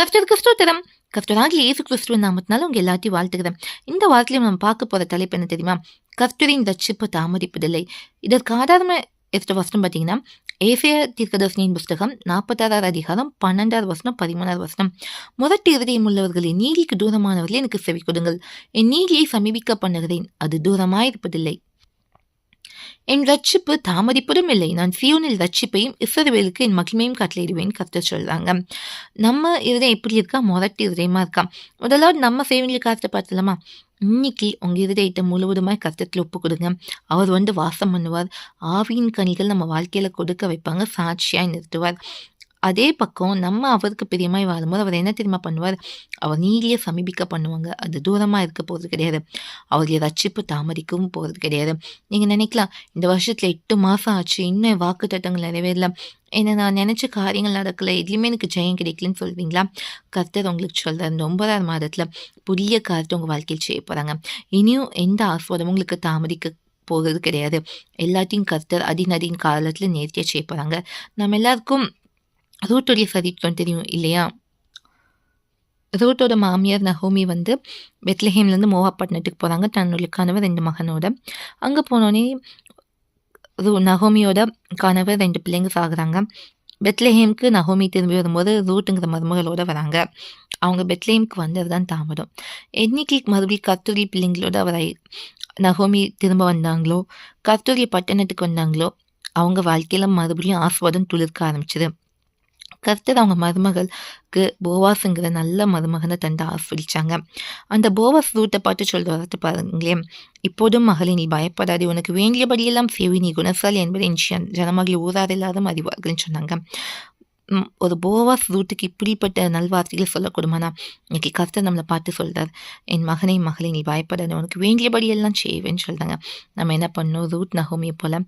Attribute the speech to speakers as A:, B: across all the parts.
A: கர்த்தருக்கு ஸ்தோத்திரம் கர்த்தராகிய இயேசு கிறிஸ்துவின் நாமத்தினால உங்க எல்லாத்தையும் வாழ்த்துக்கிறேன் இந்த வாரத்திலையும் நம்ம பார்க்க போற தலைப்பு என்ன தெரியுமா? கர்த்தரின் ரட்சிப்பு தாமதிப்பதில்லை. இதற்கு ஆதாரமா எடுத்த வசனம் பார்த்தீங்கன்னா ஏசிய தீர்க்கதர்சனியின் புஸ்தகம் நாற்பத்தாறாவது அதிகாரம் பன்னெண்டாவது வசனம் பதிமூணாவது வசனம். முதட்டு இருதயம் உள்ளவர்களே நீதிக்கு தூரமானவர்களே எனக்கு செவி கொடுங்கள். என் நீதியை சமீபிக்க பண்ணுகிறேன். அது தூரமாயிருப்பதில்லை. என் ரட்சிப்பு தாமதிப்பதும் இல்லை. நான் சியோனில் ரட்சிப்பையும் இஸ்ரவேலுக்கு என் மகிமையும் கட்டளையிடுவேன் கத்த சொல்றாங்க. நம்ம இருதயம் எப்படி இருக்கா? முரட்டி இருதயமாக இருக்கா முதலாவது நம்ம ஃபேமிலி காத்து பார்த்தலாமா இன்னைக்கு உங்கள் இருதயத்தை முழுவதுமாய் கஷ்டத்தில் ஒப்பு கொடுங்க. அவர் வந்து வாசம் பண்ணுவார். ஆவியின் கனிகள் நம்ம வாழ்க்கையில் கொடுக்க வைப்பாங்க. சாட்சியாக நிறுத்துவார். அதே பக்கம் நம்ம அவருக்கு பிரியமாய் வாழும்போது அவர் என்ன தெரியுமா பண்ணுவார்? அவர் நீதியை சமீபிக்க பண்ணுவாங்க. அது தூரமாக இருக்க போகிறது கிடையாது. அவருடைய ரட்சிப்பு தாமதிக்கவும் போகிறது கிடையாது. நீங்கள் நினைக்கலாம் இந்த வருஷத்தில் எட்டு மாதம் ஆச்சு. இன்னும் வாக்கு திட்டங்கள் நிறைவேறல. என்ன நான் நினச்ச காரியங்கள் நடக்கல. எதுலேயுமே எனக்கு ஜெயம் கிடைக்கலன்னு சொல்வீங்களா? கர்த்தர் உங்களுக்கு சொல்கிறார் இந்த ஒன்பதாவது மாதத்தில் புதிய காரியத்தை உங்கள் வாழ்க்கையில் செய்ய போகிறாங்க இனியும் எந்த ஆஸ்வாதமும் உங்களுக்கு தாமதிக்க போகிறது கிடையாது. எல்லாத்தையும் கர்த்தர் அதிநதியின் காலத்தில் நேர்த்தியாக செய்ய போகிறாங்க நம்ம எல்லாருக்கும் ரூட்டுடைய சரித்திரம் தெரியும் இல்லையா? ரூட்டோட மாமியார் நகோமி வந்து பெத்லஹேம்லேருந்து மோகாப்பட்டினத்துக்கு போகிறாங்க தன்னுடைய கணவர் ரெண்டு மகனோட. அங்கே போனோடனே ரூ நகோமியோட கணவர் ரெண்டு பிள்ளைங்க சாகுறாங்க பெத்லஹேம்க்கு நகோமி திரும்பி வரும்போது ரூட்டுங்கிற மருமகளோட வராங்க. அவங்க பெத்லஹேம்க்கு வந்தது தான் தாமதம். என்னைக்கு மறுபடியும் கத்தூரி பிள்ளைங்களோட அவரை நகோமி திரும்ப வந்தாங்களோ கத்தூரி பட்டணத்துக்கு வந்தாங்களோ அவங்க வாழ்க்கையில் மறுபடியும் ஆஸ்வாதம் துளிர்க்க ஆரம்பிச்சது. கர்த்தர் அவங்க மருமகளுக்கு போவாஸுங்கிற நல்ல மருமகனை தந்து ஆஸ்வதிச்சாங்க அந்த போவாஸ் ரூட்டை பார்த்து சொல்கிறத பாருங்களேன். இப்போதும் மகளே நீ பயப்படாதே உனக்கு வேண்டியபடியெல்லாம் சேவி நீ குணசாலி என்பதை நிச்சயம் ஊரார் எல்லாரும் அறிவார்கள்னு சொன்னாங்க. ஒரு போவாஸ் ரூட்டுக்கு இப்படிப்பட்ட நல்வார்த்தைகள் சொல்லக்கூடுமானா? இன்னைக்கு கர்த்தர் நம்மளை பார்த்து சொல்கிறார் என் மகனை மகளை நீ பயப்படாத உனக்கு வேண்டியபடியெல்லாம் செய்வேன்னு சொல்கிறாங்க நம்ம என்ன பண்ணோம் ரூட் நகோமியை போல்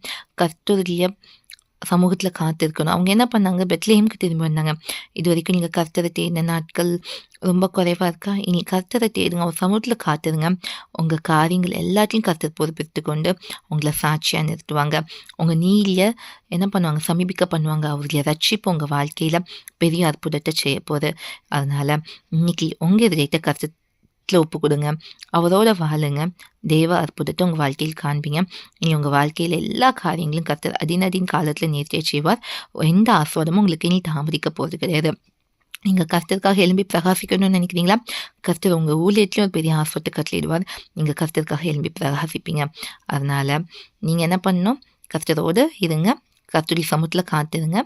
A: கர்த்தருடைய சமூகத்தில் காத்திருக்கணும். அவங்க என்ன பண்ணாங்க? பெத்லேயமுக்கு திரும்பி வந்தாங்க. இது வரைக்கும் நீங்கள் கர்த்தரை தேடின நாட்கள் ரொம்ப குறைவாக இருக்கா? இனி கர்த்தரை தேடுங்க. அவர் சமூகத்தில் காத்துருங்க. உங்கள் காரியங்கள் எல்லாத்தையும் கர்த்தர் பொறுப்பெடுத்து கொண்டு உங்களை சாட்சியாக நிறுத்துவாங்க. உங்கள் நீலிய என்ன பண்ணுவாங்க? சமீபிக்க பண்ணுவாங்க. அவருடைய ரட்சிப்பு உங்கள் வாழ்க்கையில் பெரிய அற்புதத்தை செய்ய போகுது அதனால் இன்னைக்கு உங்கள் இதயத்தை கர்த்தர் ஒப்பு கொடுங்க. அவரோட வாழுங்க. தேவ அற்புதத்தை உங்கள் வாழ்க்கையில் காண்பீங்க. இனி உங்கள் வாழ்க்கையில் எல்லா காரியங்களும் கத்தர் அதினதின் காலத்தில் நேர்த்தியை செய்வார். எந்த ஆஸ்வாதமும் உங்களுக்கு இனி தாமதிக்க போகிறது கிடையாது. நீங்கள் கருத்திற்காக எலும்பி பிரகாசிக்கணும்னு நினைக்கிறீங்களா? கருத்தர் உங்கள் ஊழியத்துலேயும் ஒரு பெரிய ஆஸ்வத்தை கட்டளிடுவார் நீங்கள் கருத்திற்காக எலும்பி பிரகாசிப்பீங்க. அதனால் நீங்கள் என்ன பண்ணணும்? கருத்தரோடு இருங்க. கத்துரி சமூகத்தில் காத்துருங்க.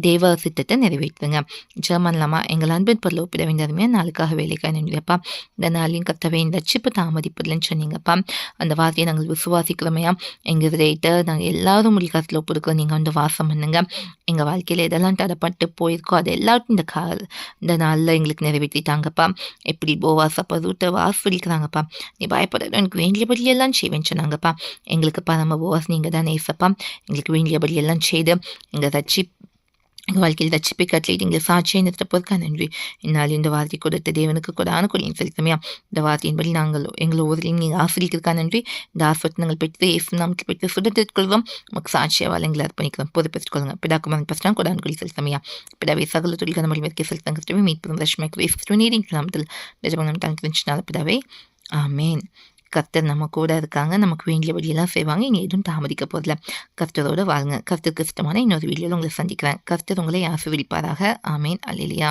A: தேவ சித்தத்தை நிறைவேற்றுங்க. ஜெர்மன்லாமா எங்கள் அன்பின் பொருள் ஒப்பிட வேண்டியதுமே நாளுக்காக வேலைக்காக நினைப்பா இந்த நாளையும் கத்தவே இந்த சிப்பு தாமதிப்பதில்லைன்னு சொன்னீங்கப்பா. அந்த வார்த்தையை நாங்கள் விசுவாசிக்கிறோமையா? எங்கள் விதையிட்ட நாங்கள் எல்லாரும் முடிக்காலத்தில் ஒப்பிடுக்கிறோம் நீங்கள் வந்து வாசம் பண்ணுங்க. எங்கள் வாழ்க்கையில் எதெல்லாம் தடப்பட்டு போயிருக்கோ அது எல்லாத்தையும் இந்த கா இந்த நாளில் எங்களுக்கு நிறைவேற்றிட்டாங்கப்பா. எப்படி போவாசப்பா ரூட்டை வாசலிக்கிறாங்கப்பா. நீ பயப்படாத எனக்கு வேண்டியபடி எல்லாம் செய்வேன்னு சொன்னாங்கப்பா. எங்களுக்கு பரம போவாஸ் நீங்கள் தான் நேசப்பா எங்களுக்கு வேண்டியபடி எல்லாம் செய்து எங்கள் ரட்சி எங்கள் வாழ்க்கையில் ரட்சிப்பை கட்டளையிட்டு எங்களை சாட்சியை நிறுத்தப்போருக்கா நன்றி என்னால் இந்த வார்த்தை கொடுத்த தேவனுக்கு கொடான கொடியும் செலுத்தமையா இந்த வார்த்தையின்படி நாங்கள் எங்களை ஊரில் நீங்கள் ஆசிரியருக்கா நன்றி இந்த ஆஸ்வத்தை நாங்கள் பெற்று ஏசு நாமத்தில் பெற்று சுதந்திரத்துக்கொள்வோம் நமக்கு சாட்சியாக எங்களை அர்ப்பணிக்கிறோம் பொது பெற்றுக்கொள்ளுங்க பிதாக்குமாரன் பஸ்டான் கொடான கொடி செலுத்தமையா பிடாவை சகல தொழில் கதமொழி மேற்கே கஷ்டமே மீட்பும் ரஷ்மைக்கு வேஸ்ட் நீரின் கிராமத்தில் நிஜமாக தாங்க பிதாவை ஆமேன் கர்த்தர் நம்ம கூட இருக்காங்க. நமக்கு வேண்டிய வழியெல்லாம் செய்வாங்க. இங்கே எதுவும் தாமதிக்க போதில்ல கர்த்தரோடு வாருங்க கர்த்தருக்கு இஷ்டமான இன்னொரு வீடியோவில் உங்களை சந்திக்கிறேன். கர்த்தர் உங்களை ஆசிர்வதிப்பாராக. ஆமேன். அல்லையா